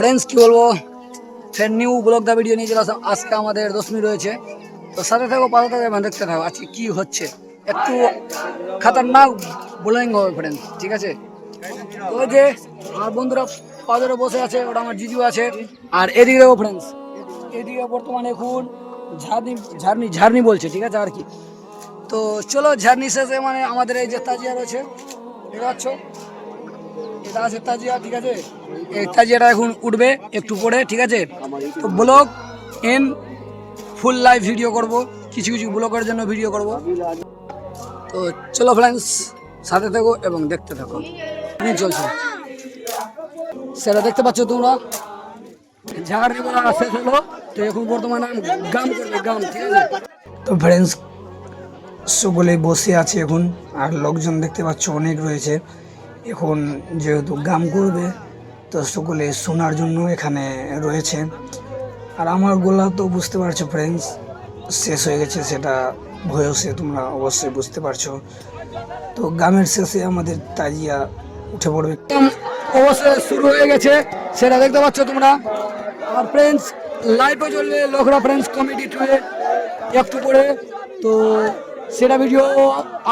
Friends কি বলব? Friend new blog the video নিয়ে চলে আজকে আমাদের দশমী রয়েছে। তো সাথে থাকো, পাশে থাকো এবং দেখতে থাকো। আজকে কি হচ্ছে? একটু খাতারনাক বোলিং হবে ফ্রেন্ডস ঠিক আছে? ওই যে আমার বন্ধুরা পাদরে বসে আছে, ওটা আমার জিজু আছে, আর এদিকে দেখো ফ্রেন্ডস এদিকে বর্তমানে এখন ঝাড়নি ঝাড়নি ঝাড়নি বলছে, ঠিক আছে, আর কি? তো চলো, ঝাড়নি শেষে মানে আমাদের এই যে তাজিয়া রয়েছে এটা তাজিয়া ঠিক আছে? এই তাজিয়াটা এখন উঠবে একটু পরে, ঠিক আছে? তো blog and full live video করব, কিছু কিছু ব্লগের জন্য ভিডিও করব। তো চলো ফ্রেন্ডস সাথে থাকো এবং দেখতে থাকো। নিয়ে চলছে। সেটা দেখতে পাচ্ছ তোমরা? ঝাড় করা শেষ হলো, তো এখন বর্তমানে গাম করবে গাম ঠিক আছে? তো ফ্রেন্ডস সকলে বসে আছে এখন, আর লোকজন দেখতে পাচ্ছ অনেক রয়েছে। এখন যেহেতু গাম করবে তো সকলে শোনার জন্য এখানে রয়েছে। আর আমার গোলা তো বুঝতে পারছ ফ্রেন্ডস শেষ হয়ে গেছে সেটা ভয়সে তোমরা অবশ্যই বুঝতে পারছ। তো গামের শেষে আমাদের তাজিয়া উঠে পড়বে। অবশ্যই শুরু হয়ে গেছে, সেটা দেখতে পাচ্ছ তোমরা। আর ফ্রেন্ডস লাইভে চলবে লোকরা ফ্রেন্ডস কমেডি টুয়ে একটু করে তো সেটা ভিডিও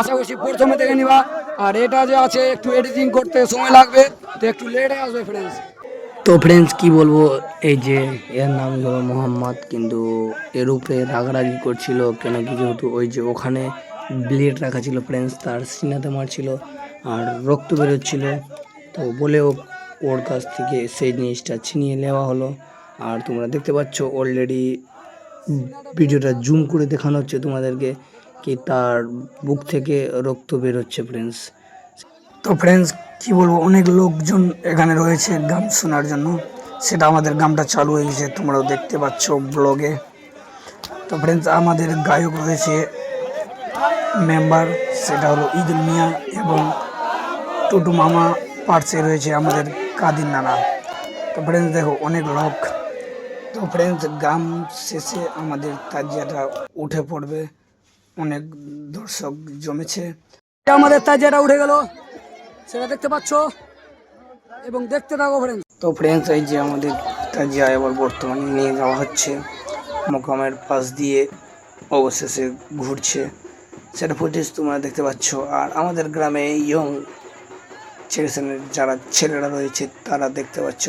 আশা করছি প্রথমে দেখে নিবা। আর এটা যে আছে, একটু এডিটিং করতে সময় লাগবে, তো একটু লেটে আসবে ফ্রেন্ডস তো ফ্রেন্ডস কি বলব, এই যে এর নাম হলো মোহাম্মদ, কিন্তু এর উপরে রাগারাগি করছিল কেন কি যেহেতু ওই যে ওখানে ব্লেড রাখা ছিল ফ্রেন্ডস তার সিনাতে মারছিল আর রক্ত বেরোচ্ছিল। তো বলে ওর কাছ থেকে সেই জিনিসটা ছিনিয়ে নেওয়া হলো। আর তোমরা দেখতে পাচ্ছ অলরেডি ভিডিওটা জুম করে দেখানো হচ্ছে তোমাদেরকে। কি তার বুক থেকে রক্ত বেরোচ্ছে ফ্রেন্ডস তো ফ্রেন্ডস কি বলব, অনেক লোকজন এখানে রয়েছে গান শোনার জন্য। সেটা আমাদের গানটা চালু হয়ে গেছে, তোমরাও দেখতে পাচ্ছ ব্লগে তো ফ্রেন্ডস আমাদের গায়ক রয়েছে মেম্বার সেটা হলো ঈদুল মিয়া এবং টুটু মামা পার্সে রয়েছে আমাদের কাদির নানা। তো ফ্রেন্ডস দেখো, অনেক লোক তো ফ্রেন্ডস গাম শেষে আমাদের তাজিয়াটা উঠে পড়বে। অনেক দর্শক জমেছে। আমাদের তাজিয়াটা উঠে গেল, সেটা দেখতে পাচ্ছ এবং দেখতে থাকো ফ্রেন্ডস তো ফ্রেন্ডস এই যে আমাদের তাজিয়া এবার বর্তমানে নিয়ে যাওয়া হচ্ছে। মোকামের পাশ দিয়ে অবশেষে ঘুরছে। সেটা ফুটেজ তোমরা দেখতে পাচ্ছ। আর আমাদের গ্রামে ইয়ং ছেলেছেলের যারা ছেলেরা রয়েছে, তারা দেখতে পাচ্ছ।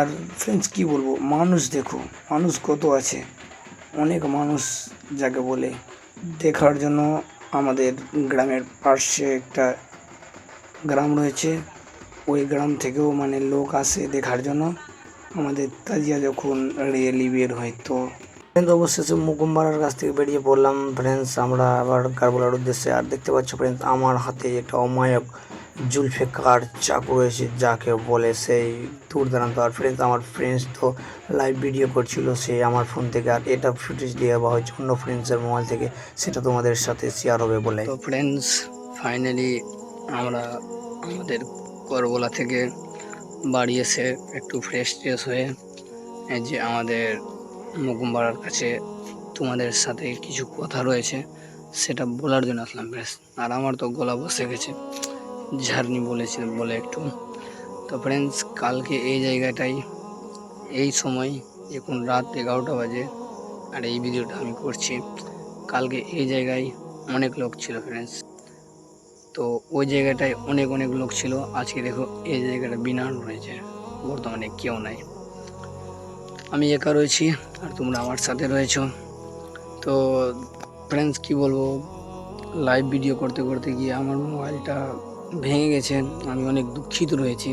আর ফ্রেন্ডস কি বলব? মানুষ দেখো, মানুষ কত আছে? অনেক মানুষ যাকে বলে দেখার জন্য আমাদের গ্রামের পাশে একটা গ্রাম রয়েছে। ওই গ্রাম থেকেও মানে লোক আসে দেখার জন্য। আমাদের তাজিয়া যখন রিয়েলি বের হয় তো ফ্রেন্ডস অবশেষে মুকুম্বারার কাছ থেকে বেরিয়ে পড়লাম। ফ্রেন্ডস আমরা আবার কারবলার উদ্দেশ্যে। আর দেখতে পাচ্ছ ফ্রেন্ডস আমার হাতে একটা অমায়ক জুলফেকার চাকু রয়েছে যাকে বলে সেই দূর দাঁড়ান্ত আর ফ্রেন্ডস আমার ফ্রেন্ডস তো লাইভ ভিডিও করছিল সে আমার ফোন থেকে। আর এটা ফুটেজ দিয়ে বা হয়েছে অন্য ফ্রেন্ডসের মোবাইল থেকে সেটা তোমাদের সাথে শেয়ার হবে বলে। তো ফ্রেন্ডস ফাইনালি আমরা আমাদের করবলা থেকে বাড়ি এসে একটু ফ্রেশ ট্রেশ হয়ে। যে আমাদের মুকুমবাড়ার কাছে তোমাদের সাথে কিছু কথা রয়েছে, সেটা বলার জন্য আসলাম ফ্রেশ আর আমার তো গলা বসে গেছে। ঝার্নি বলেছে বলে একটু। তো ফ্রেন্ডস কালকে এই জায়গাটাই, এই সময়, এখন রাত এগারোটা বাজে, আর এই ভিডিওটা আমি করছি। কালকে এই জায়গায় অনেক লোক ছিল ফ্রেন্ডস তো ওই জায়গাটায় অনেক অনেক লোক ছিল। আজকে দেখো, এই জায়গাটা বিনান রয়েছে বর্তমানে কেউ নাই। আমি একা রয়েছি, আর তোমরা আমার সাথে রয়েছো। তো ফ্রেন্ডস কি বলব? লাইভ ভিডিও করতে করতে গিয়ে আমার মোবাইলটা ভেঙে গেছে আমি অনেক দুঃখিত রয়েছি।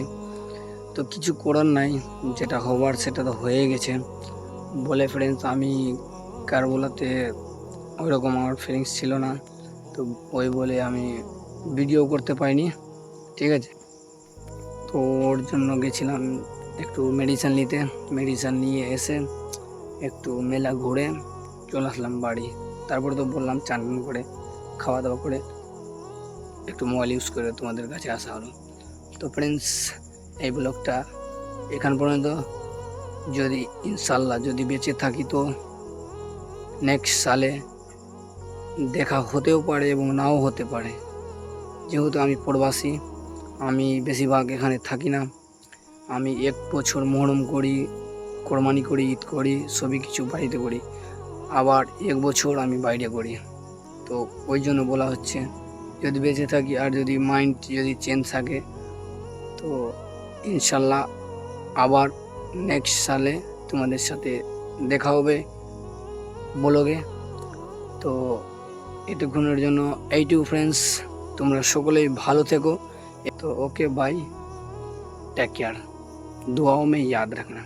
তো কিছু করার নাই, যেটা হবার সেটা তো হয়ে গেছে। বলে ফ্রেন্ডস আমি কারবোলাতে ওইরকম আমার ফিলিংস ছিল না। তো ওই বলে আমি ভিডিও করতে পারিনি, ঠিক আছে? তো ওর জন্য গেছিলাম একটু মেডিসিন নিতে। মেডিসিন নিয়ে এসে একটু মেলা ঘুরে চলে আসলাম বাড়ি। তারপরে তো বললাম চান করে খাওয়া দাওয়া করে একটু মোবাইল ইউজ করে তোমাদের কাছে আসা হলো। তো ফ্রেন্ডস এই ব্লগটা এখান পর্যন্ত। যদি ইনশাল্লাহ যদি বেঁচে থাকি তো নেক্সট সালে দেখা হতেও পারে এবং নাও হতে পারে। যেহেতু আমি প্রবাসী, আমি বেশিরভাগ এখানে থাকি না। আমি এক বছর মহরম করি, কোরবানি করি, ঈদ করি, সবই কিছু বাড়িতে করি। আবার এক বছর আমি বাইরে করি। তো ওই জন্য বলা হচ্ছে যদি বেঁচে থাকি আর যদি মাইন্ড যদি চেঞ্জ থাকে, তো ইনশাল্লাহ আবার নেক্সট সালে তোমাদের সাথে দেখা হবে বলোগে। তো এটুকুনের জন্য এইটু ফ্রেন্ডস তোমরা সকলেই ভালো থেকো। তো ওকে বাই টেক কেয়ার দোয়াও মে ইয়াদ রাখনা।